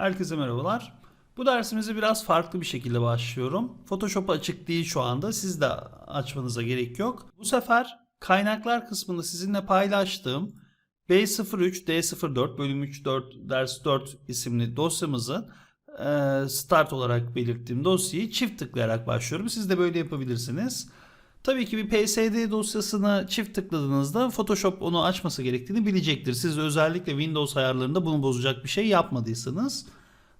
Herkese merhabalar. Bu dersimize biraz farklı bir şekilde başlıyorum. Photoshop açık değil şu anda. Siz de açmanıza gerek yok. Bu sefer kaynaklar kısmında sizinle paylaştığım B03 D04 bölüm 3 4 ders 4 isimli dosyamızı e, start olarak belirttiğim dosyayı çift tıklayarak başlıyorum. Siz de böyle yapabilirsiniz. Tabii ki bir PSD dosyasını çift tıkladığınızda Photoshop onu açması gerektiğini bilecektir. Siz özellikle Windows ayarlarında bunu bozacak bir şey yapmadıysanız.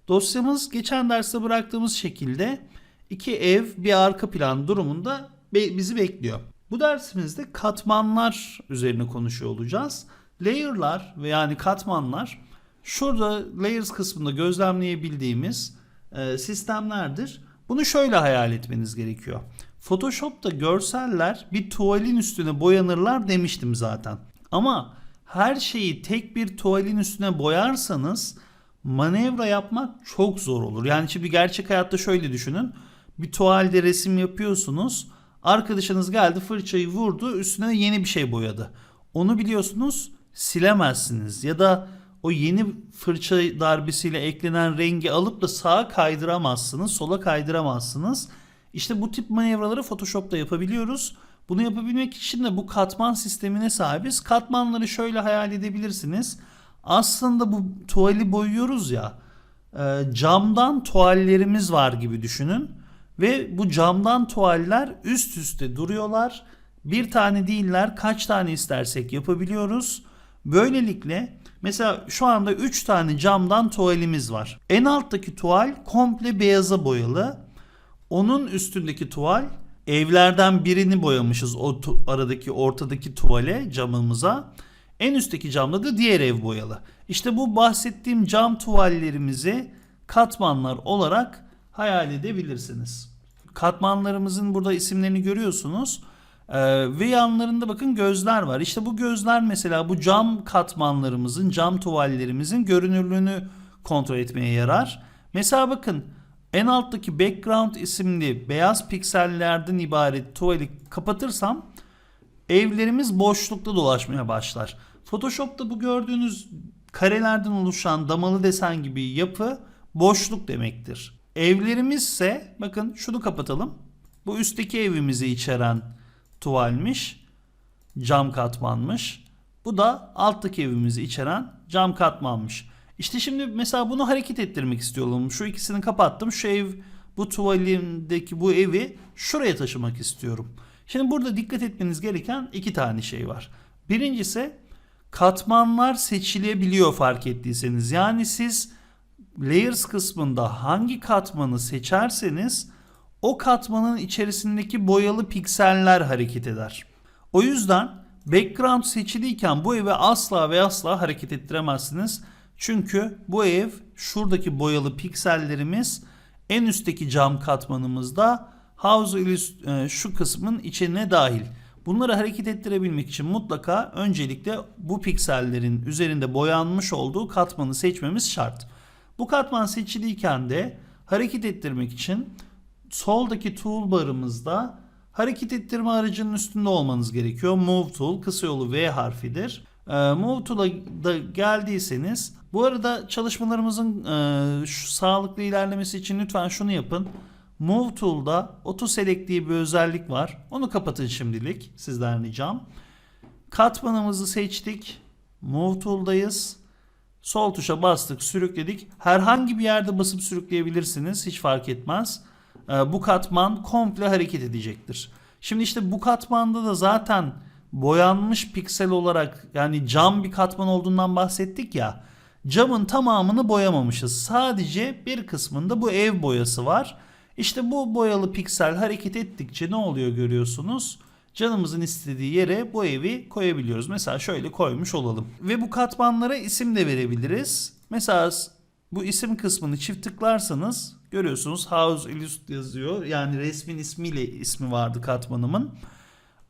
Dosyamız geçen derste bıraktığımız şekilde iki ev bir arka plan durumunda bizi bekliyor. Bu dersimizde katmanlar üzerine konuşuyor olacağız. Layer'lar ve yani katmanlar şurada layers kısmında gözlemleyebildiğimiz sistemlerdir. Bunu şöyle hayal etmeniz gerekiyor. Photoshop'ta görseller bir tuvalin üstüne boyanırlar demiştim zaten. Ama her şeyi tek bir tuvalin üstüne boyarsanız manevra yapmak çok zor olur. Yani şimdi gerçek hayatta şöyle düşünün. Bir tuvalde resim yapıyorsunuz. Arkadaşınız geldi fırçayı vurdu üstüne yeni bir şey boyadı. Onu biliyorsunuz silemezsiniz. Ya da o yeni fırça darbesiyle eklenen rengi alıp da sağa kaydıramazsınız, sola kaydıramazsınız. İşte bu tip manevraları Photoshop'ta yapabiliyoruz. Bunu yapabilmek için de bu katman sistemine sahibiz. Katmanları şöyle hayal edebilirsiniz. Aslında bu tuvali boyuyoruz ya. e, Camdan tuvallerimiz var gibi düşünün. Ve bu camdan tuvaller üst üste duruyorlar. Bir tane değiller kaç tane istersek yapabiliyoruz. Böylelikle mesela şu anda 3 tane camdan tuvalimiz var. En alttaki tuval komple beyaza boyalı. Onun üstündeki tuval evlerden birini boyamışız o aradaki ortadaki tuvale camımıza. En üstteki camda da diğer ev boyalı. İşte bu bahsettiğim cam tuvallerimizi katmanlar olarak hayal edebilirsiniz. Katmanlarımızın burada isimlerini görüyorsunuz. Ee, ve yanlarında bakın gözler var. İşte bu gözler mesela bu cam katmanlarımızın, cam tuvallerimizin görünürlüğünü kontrol etmeye yarar. Mesela bakın en alttaki background isimli beyaz piksellerden ibaret tuvali kapatırsam evlerimiz boşlukta dolaşmaya başlar. Photoshop'ta bu gördüğünüz karelerden oluşan damalı desen gibi yapı boşluk demektir. Evlerimiz ise bakın şunu kapatalım. Bu üstteki evimizi içeren tuvalmiş. Cam katmanmış. Bu da alttaki evimizi içeren cam katmanmış. İşte şimdi mesela bunu hareket ettirmek istiyorum. Şu ikisini kapattım. Şu ev bu tuvalimdeki bu evi şuraya taşımak istiyorum. Şimdi burada dikkat etmeniz gereken iki tane şey var. Birincisi katmanlar seçilebiliyor fark ettiyseniz. Yani siz layers kısmında hangi katmanı seçerseniz o katmanın içerisindeki boyalı pikseller hareket eder. O yüzden background seçiliyken bu evi asla ve asla hareket ettiremezsiniz. Çünkü bu ev şuradaki boyalı piksellerimiz en üstteki cam katmanımızda house e, şu kısmın içine dahil. Bunları hareket ettirebilmek için mutlaka öncelikle bu piksellerin üzerinde boyanmış olduğu katmanı seçmemiz şart. Bu katman seçiliyken de hareket ettirmek için soldaki toolbarımızda hareket ettirme aracının üstünde olmanız gerekiyor. Move tool kısa yolu V harfidir. Ee, Move tool'a da geldiyseniz bu arada çalışmalarımızın e, şu sağlıklı ilerlemesi için lütfen şunu yapın. Move tool'da auto select diye bir özellik var. Onu kapatın şimdilik sizden ricam. Katmanımızı seçtik. Move tool'dayız. Sol tuşa bastık, sürükledik. Herhangi bir yerde basıp sürükleyebilirsiniz. Hiç fark etmez. Ee, bu katman komple hareket edecektir. Şimdi işte bu katmanda da zaten boyanmış piksel olarak yani cam bir katman olduğundan bahsettik ya. Camın tamamını boyamamışız. Sadece bir kısmında bu ev boyası var. İşte bu boyalı piksel hareket ettikçe ne oluyor görüyorsunuz? Canımızın istediği yere bu evi koyabiliyoruz. Mesela şöyle koymuş olalım. Ve bu katmanlara isim de verebiliriz. Mesela bu isim kısmını çift tıklarsanız görüyorsunuz House Illust yazıyor. Yani resmin ismiyle ismi vardı katmanımın.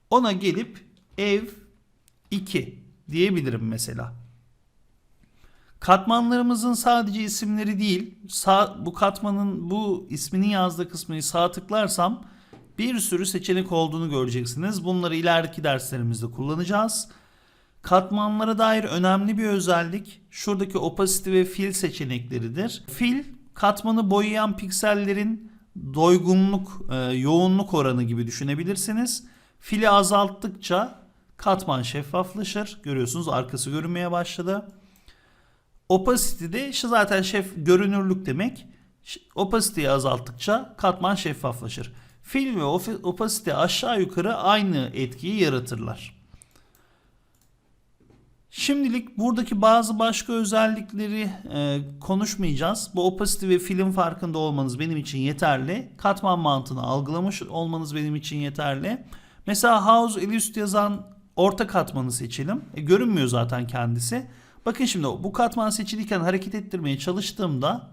Ona gelip ev 2 diyebilirim mesela. Katmanlarımızın sadece isimleri değil, sağ, bu katmanın bu ismini yazdığı kısmını sağ tıklarsam bir sürü seçenek olduğunu göreceksiniz. Bunları ileriki derslerimizde kullanacağız. Katmanlara dair önemli bir özellik şuradaki opacity ve fill seçenekleridir. Fill katmanı boyayan piksellerin doygunluk, e, yoğunluk oranı gibi düşünebilirsiniz. Fili azalttıkça katman şeffaflaşır. Görüyorsunuz arkası görünmeye başladı. Opacity de zaten şef görünürlük demek. Opacity'yi azalttıkça katman şeffaflaşır. Fill ve opacity aşağı yukarı aynı etkiyi yaratırlar. Şimdilik buradaki bazı başka özellikleri e, konuşmayacağız. Bu opacity ve film farkında olmanız benim için yeterli. Katman mantığını algılamış olmanız benim için yeterli. Mesela House eli yazan orta katmanı seçelim. E, görünmüyor zaten kendisi. Bakın şimdi bu katman seçiliyken hareket ettirmeye çalıştığımda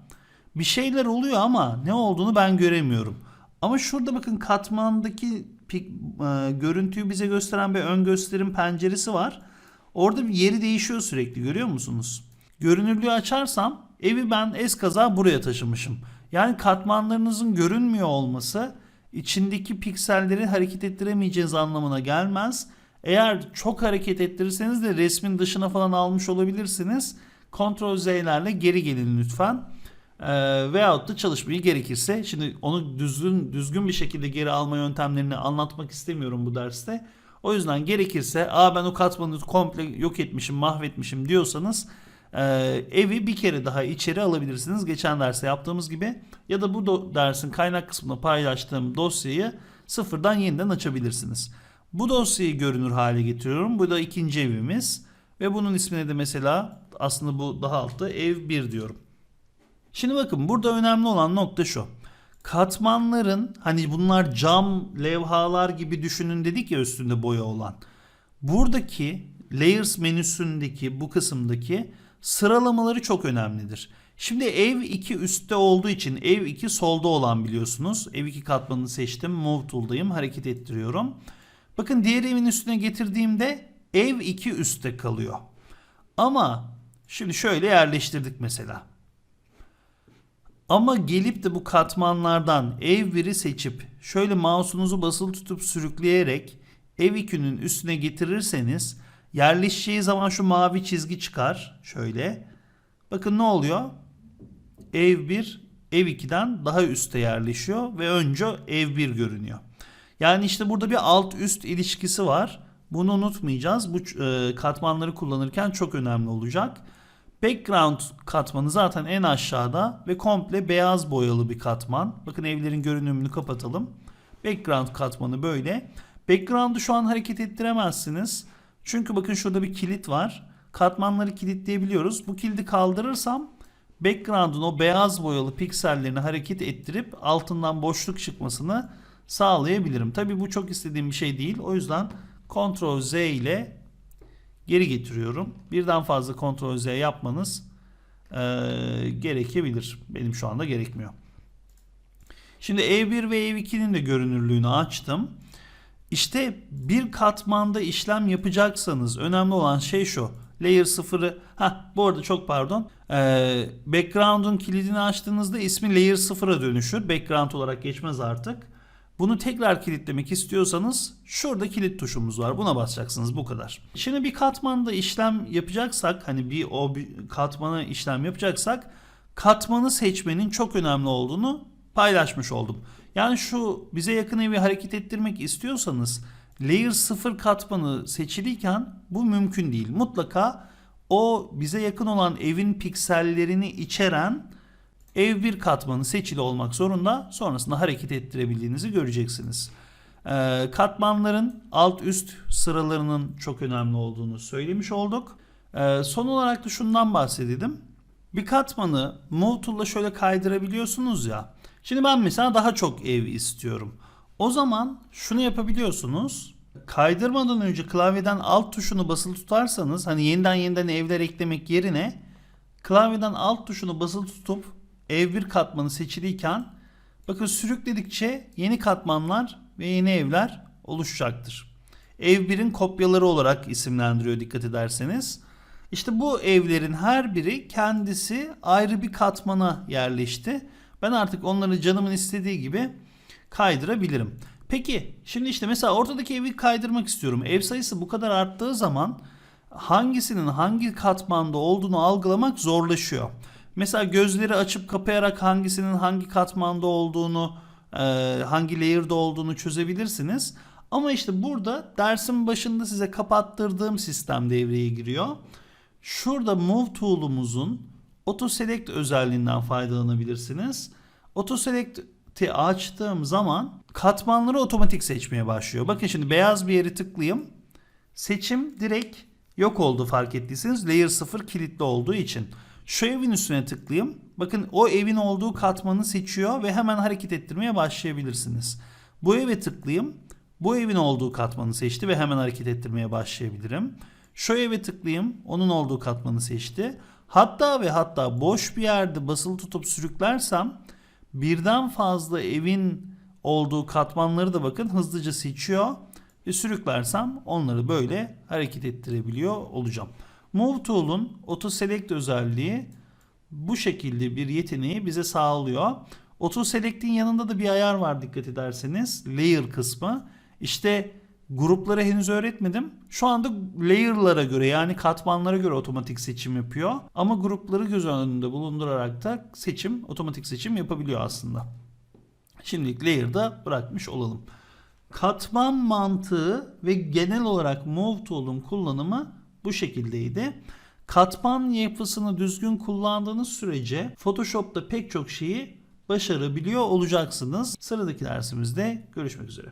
bir şeyler oluyor ama ne olduğunu ben göremiyorum. Ama şurada bakın katmandaki pik- e, görüntüyü bize gösteren bir ön gösterim penceresi var. Orada bir yeri değişiyor sürekli görüyor musunuz? Görünürlüğü açarsam evi ben eskaza buraya taşımışım. Yani katmanlarınızın görünmüyor olması içindeki pikselleri hareket ettiremeyeceğiniz anlamına gelmez. Eğer çok hareket ettirirseniz de resmin dışına falan almış olabilirsiniz. Ctrl Z'lerle geri gelin lütfen. Ee, veyahut da çalışmayı gerekirse şimdi onu düzgün düzgün bir şekilde geri alma yöntemlerini anlatmak istemiyorum bu derste. O yüzden gerekirse Aa ben o katmanı komple yok etmişim mahvetmişim diyorsanız e, evi bir kere daha içeri alabilirsiniz. Geçen derste yaptığımız gibi ya da bu dersin kaynak kısmında paylaştığım dosyayı sıfırdan yeniden açabilirsiniz. Bu dosyayı görünür hale getiriyorum. Bu da ikinci evimiz ve bunun ismine de mesela aslında bu daha altta ev 1 diyorum. Şimdi bakın burada önemli olan nokta şu. Katmanların hani bunlar cam levhalar gibi düşünün dedik ya üstünde boya olan. Buradaki layers menüsündeki bu kısımdaki sıralamaları çok önemlidir. Şimdi ev 2 üstte olduğu için ev 2 solda olan biliyorsunuz. Ev 2 katmanını seçtim. Move tool'dayım. Hareket ettiriyorum. Bakın diğer evin üstüne getirdiğimde ev 2 üstte kalıyor. Ama şimdi şöyle yerleştirdik mesela. Ama gelip de bu katmanlardan ev 1'i seçip şöyle mouse'unuzu basılı tutup sürükleyerek ev 2'nin üstüne getirirseniz yerleşeceği zaman şu mavi çizgi çıkar. Şöyle. Bakın ne oluyor? Ev 1 ev 2'den daha üste yerleşiyor ve önce ev 1 görünüyor. Yani işte burada bir alt üst ilişkisi var. Bunu unutmayacağız. Bu e, katmanları kullanırken çok önemli olacak. Background katmanı zaten en aşağıda ve komple beyaz boyalı bir katman. Bakın evlerin görünümünü kapatalım. Background katmanı böyle. Background'u şu an hareket ettiremezsiniz. Çünkü bakın şurada bir kilit var. Katmanları kilitleyebiliyoruz. Bu kilidi kaldırırsam background'un o beyaz boyalı piksellerini hareket ettirip altından boşluk çıkmasını sağlayabilirim. Tabi bu çok istediğim bir şey değil. O yüzden Ctrl Z ile geri getiriyorum. Birden fazla Ctrl Z yapmanız eee, gerekebilir. Benim şu anda gerekmiyor. Şimdi E1 ve E2'nin de görünürlüğünü açtım. İşte bir katmanda işlem yapacaksanız önemli olan şey şu. Layer 0'ı ha bu arada çok pardon. Ee, background'un kilidini açtığınızda ismi layer 0'a dönüşür. Background olarak geçmez artık. Bunu tekrar kilitlemek istiyorsanız şurada kilit tuşumuz var. Buna basacaksınız bu kadar. Şimdi bir katmanda işlem yapacaksak hani bir o bir katmana işlem yapacaksak katmanı seçmenin çok önemli olduğunu paylaşmış oldum. Yani şu bize yakın evi hareket ettirmek istiyorsanız layer 0 katmanı seçiliyken bu mümkün değil. Mutlaka o bize yakın olan evin piksellerini içeren ev 1 katmanı seçili olmak zorunda. Sonrasında hareket ettirebildiğinizi göreceksiniz. Ee, katmanların alt üst sıralarının çok önemli olduğunu söylemiş olduk. Ee, son olarak da şundan bahsedelim. Bir katmanı Move Tool'la şöyle kaydırabiliyorsunuz ya. Şimdi ben mesela daha çok ev istiyorum. O zaman şunu yapabiliyorsunuz. Kaydırmadan önce klavyeden alt tuşunu basılı tutarsanız hani yeniden yeniden evler eklemek yerine klavyeden alt tuşunu basılı tutup ev bir katmanı seçiliyken bakın sürükledikçe yeni katmanlar ve yeni evler oluşacaktır. Ev 1'in kopyaları olarak isimlendiriyor dikkat ederseniz. İşte bu evlerin her biri kendisi ayrı bir katmana yerleşti. Ben artık onları canımın istediği gibi kaydırabilirim. Peki şimdi işte mesela ortadaki evi kaydırmak istiyorum. Ev sayısı bu kadar arttığı zaman hangisinin hangi katmanda olduğunu algılamak zorlaşıyor. Mesela gözleri açıp kapayarak hangisinin hangi katmanda olduğunu, e, hangi layer'da olduğunu çözebilirsiniz. Ama işte burada dersin başında size kapattırdığım sistem devreye giriyor. Şurada Move Tool'umuzun Auto Select özelliğinden faydalanabilirsiniz. Auto Select'i açtığım zaman katmanları otomatik seçmeye başlıyor. Bakın şimdi beyaz bir yeri tıklayayım. Seçim direkt yok oldu fark ettiyseniz layer 0 kilitli olduğu için. Şu evin üstüne tıklayayım. Bakın o evin olduğu katmanı seçiyor ve hemen hareket ettirmeye başlayabilirsiniz. Bu eve tıklayayım. Bu evin olduğu katmanı seçti ve hemen hareket ettirmeye başlayabilirim. Şu eve tıklayayım. Onun olduğu katmanı seçti. Hatta ve hatta boş bir yerde basılı tutup sürüklersem birden fazla evin olduğu katmanları da bakın hızlıca seçiyor ve sürüklersem onları böyle hareket ettirebiliyor olacağım. Move Tool'un Auto Select özelliği bu şekilde bir yeteneği bize sağlıyor. Auto Select'in yanında da bir ayar var dikkat ederseniz. Layer kısmı. İşte grupları henüz öğretmedim. Şu anda layer'lara göre yani katmanlara göre otomatik seçim yapıyor. Ama grupları göz önünde bulundurarak da seçim, otomatik seçim yapabiliyor aslında. Şimdilik layer'da bırakmış olalım. Katman mantığı ve genel olarak Move Tool'un kullanımı bu şekildeydi. Katman yapısını düzgün kullandığınız sürece Photoshop'ta pek çok şeyi başarabiliyor olacaksınız. Sıradaki dersimizde görüşmek üzere.